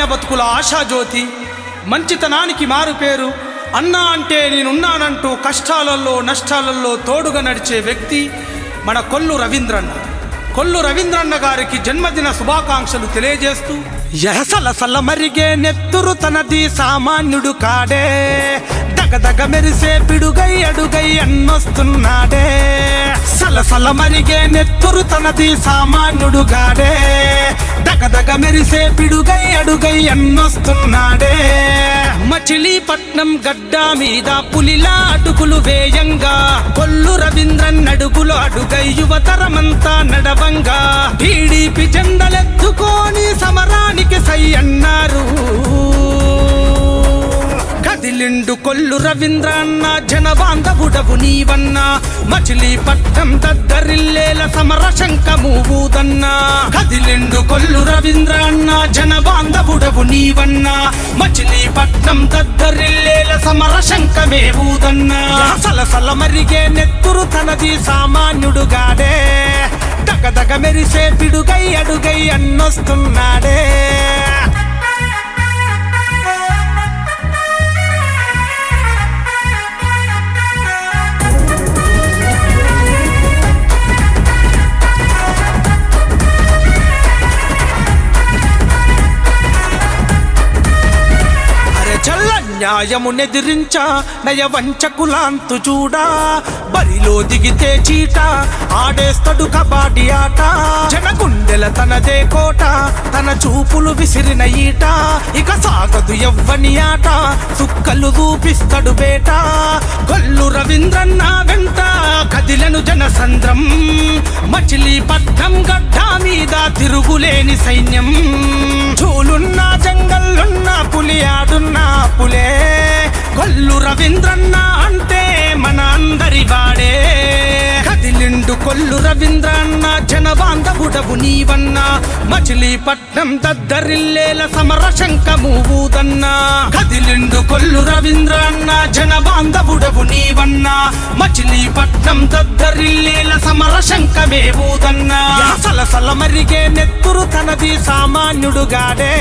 పేదలమైన బతుకుల ఆశాజ్యోతి మంచితనానికి మారు పేరు అన్నా అంటే నేనున్నానంటూ కష్టాలలో నష్టాలలో తోడుగా నడిచే వ్యక్తి మన కొల్లు రవీంద్రన్న. కొల్లు రవీంద్రన్న గారికి జన్మదిన శుభాకాంక్షలు తెలియజేస్తూ ఎహసల సల మరిగే నెత్తురు తనది సామాన్యుడు కాడే. దగదగ మెరిసే పిడుగై అడుగై అన్నొస్తున్నాడే. సలసల మరిగే నెత్తురు తనది సామాన్యుడు కాడే మెరిసే పిడుగై అడుగై అన్నొస్తున్నాడే. మచిలీపట్నం గడ్డ మీద పులిలా అడుగులు వేయంగా. కొల్లు రవీంద్రన్ అడుగులు అడుగై యువతరమంతా నడవంగా. టీడీపీ జెండలెత్తుకొని కదిలిండు కొల్లు రవీంద్ర అన్న జనబాంధవుడవు నీవన్న. మచిలీపట్నం దద్దరిల్లేల సమర శంఖమూదన్న కదిలిండు కొల్లు రవీంద్ర అన్న జనబాంధవుడవు నీవన్న. మచిలీపట్నం దద్దరిల్లేల సమర శంఖమే ఊదన్న. సలసల మరిగే నెత్తురు తనది సామాన్యుడుగాడే దగ దగదగ మెరిసే పిడుగై అడుగై అన్నొస్తున్నాడే. అన్యాయమునెదిరించ న్యాయమునెదిరించా నయ వంచకులాంతు చూడా. బరిలో దిగితే చీట ఆడేస్తడు కబాడి ఆట. జనగుండెల తనదే కోట తన చూపులు విసిరిన ఈట. ఇక సాగదు ఎవ్వని ఆట సుక్కలు చూపిస్తడు బేట కొల్లు రవీంద్రన్న వెంట కదిలను జనసంద్రం. మచిలీపట్నం గడ్డ మీద తిరుగులేని సైన్యం. చూలున్నా జంగల్లున్నా పులి ఆడున్నా కొల్లు రవీంద్రన్న అంటే మన అందరి వాడే. కదిలిండు కొల్లు రవీంద్రన్న జనబాంధవుడవు నీవన్న. మచిలీపట్నం దద్దరిల్లేల సమర శంఖము ఊదన్న. కదిలిండు కొల్లు రవీంద్రన్న జనబాంధవుడవు నీవన్న. మచిలీపట్నం దద్దరిల్లేల సమర శంఖమే ఊదన్న. సలసల మరిగే నెత్తురు తనది సామాన్యుడుగాడే